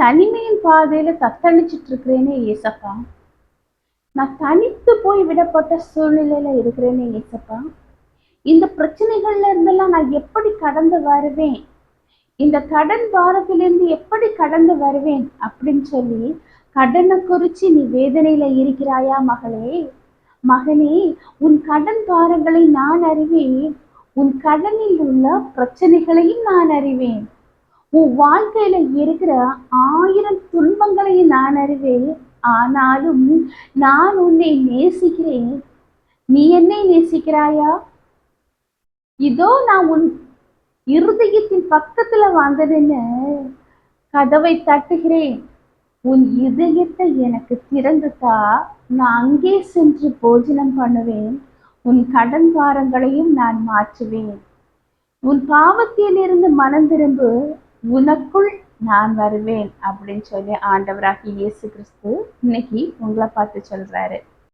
தனிமையின் பாதையில தத்தளிச்சிட்டு இருக்கிறேனே ஏசப்பா நான் தனித்து போய் விடப்பட்ட சூழ்நிலையில இருக்கிறேனே ஏசப்பா இந்த பிரச்சனைகள்ல இருந்தெல்லாம் நான் எப்படி கடந்து வருவேன்? இந்த கடன் பாரத்திலிருந்து எப்படி கடந்து வருவேன்? அப்படின்னு சொல்லி கடனை குறிச்சு நீ வேதனையில இருக்கிறாயா மகளே? மகனே உன் கடன் பாரங்களை நான் அறிவேன். உன் கடனில் உள்ள பிரச்சனைகளையும் நான் அறிவேன். உன் வாழ்க்கையில இருக்கிற ஆயிரம் துன்பங்களையும் நான் அறிவேன். ஆனாலும் நான் உன்னை நேசிக்கிறேன். நீ என்னை நேசிக்கிறாயா? இதோ நான் உன் இருதயத்தின் பக்கத்துல வந்ததுன்னு கதவை தட்டுகிறேன். உன் இதயத்தை எனக்கு திறந்து நான் அங்கே சென்று போஜனம் பண்ணுவேன். உன் கடன் பாரங்களையும் நான் மாற்றுவேன். உன் பாவத்திலிருந்து மனம் திரும்பு. உனக்குள் நான் வருவேன் அப்படின்னு சொல்லி ஆண்டவராகி இயேசு கிறிஸ்து இன்னைக்கு உங்களை பார்த்து சொல்றாரு.